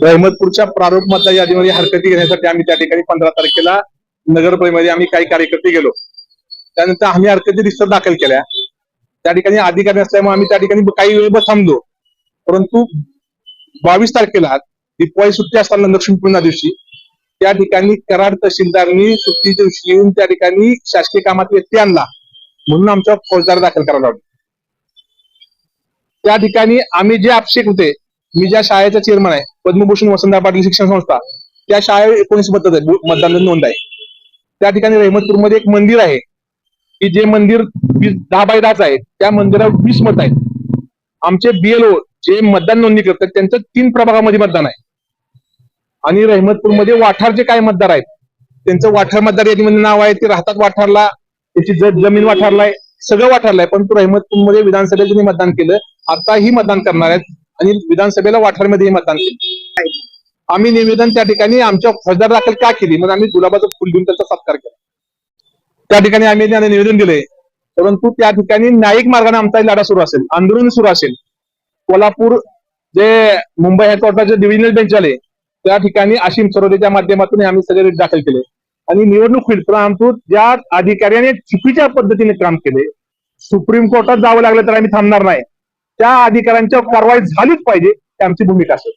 अहमदपूरच्या प्रारूप मतदार यादीमध्ये हरकती घेण्यासाठी आम्ही त्या ठिकाणी पंधरा तारखेला नगरपरिषदेमध्ये आम्ही काही कार्यकर्ते गेलो. त्यानंतर आम्ही हरकती रिस्टर दाखल केल्या. त्या ठिकाणी अधिकारी असल्यामुळे आम्ही त्या ठिकाणी काही वेळ थांबलो. परंतु बावीस तारखेला दिपवाळी सुट्टी असताना लक्ष्मीपूर्ण दिवशी त्या ठिकाणी कराड तहसीलदारनी सुट्टी दिवशी येऊन त्या ठिकाणी शासकीय कामात व्यक्ती आणला म्हणून आमचा फौजदार दाखल करायला लागला त्या ठिकाणी आम्ही जे आक्षेप होते मी ज्या शाळेचा चेअरमन आहे पद्मभूषण वसंतराव पाटील शिक्षण संस्था त्या शाळेवर एकोणीस मतदान नोंद आहे. त्या ठिकाणी रहमतपूरमध्ये एक मंदिर आहे की जे मंदिर दहा बाय दहाच आहे त्या मंदिरावर वीस मत आहेत. आमचे बीएलओ जे मतदान नोंदणी करतात त्यांचं तीन प्रभागामध्ये मतदान आहे. आणि रहमतपूरमध्ये वाठारचे काय मतदार आहेत त्यांचं वाठार मतदार यादीमध्ये म्हणजे नाव आहे ते राहतात वाठारला त्याची जमीन वाठारला आहे सगळं वाठारला आहे परंतु रहमतपूरमध्ये विधानसभेला त्यांनी मतदान केलं आताही मतदान करणार आहेत. आणि विधानसभेला वाठारमध्येही मतदान केलं. आम्ही निवेदन त्या ठिकाणी आमच्या फौजदार दाखल का केली? मग आम्ही गुलाबाचं फुल देऊन त्यांचा सत्कार केला. त्या ठिकाणी आम्ही त्यांना निवेदन दिले. परंतु त्या ठिकाणी न्यायिक मार्गाने आमचा लढा सुरू असेल आंदोलन सुरू असेल. कोल्हापूर जे मुंबई हायकोर्टाचे डिव्हिजनल बेंच आले त्या ठिकाणी आशिम सरोदेच्या माध्यमातून आम्ही सगळे रिट दाखल केले. आणि निवडणूक होईल परंतु ज्या अधिकाऱ्याने चुकीच्या पद्धतीने काम केले सुप्रीम कोर्टात जावं लागलं तर आम्ही थांबणार नाही. त्या अधिकाऱ्यांच्या कारवाई झालीच पाहिजे ही आमची भूमिका असेल.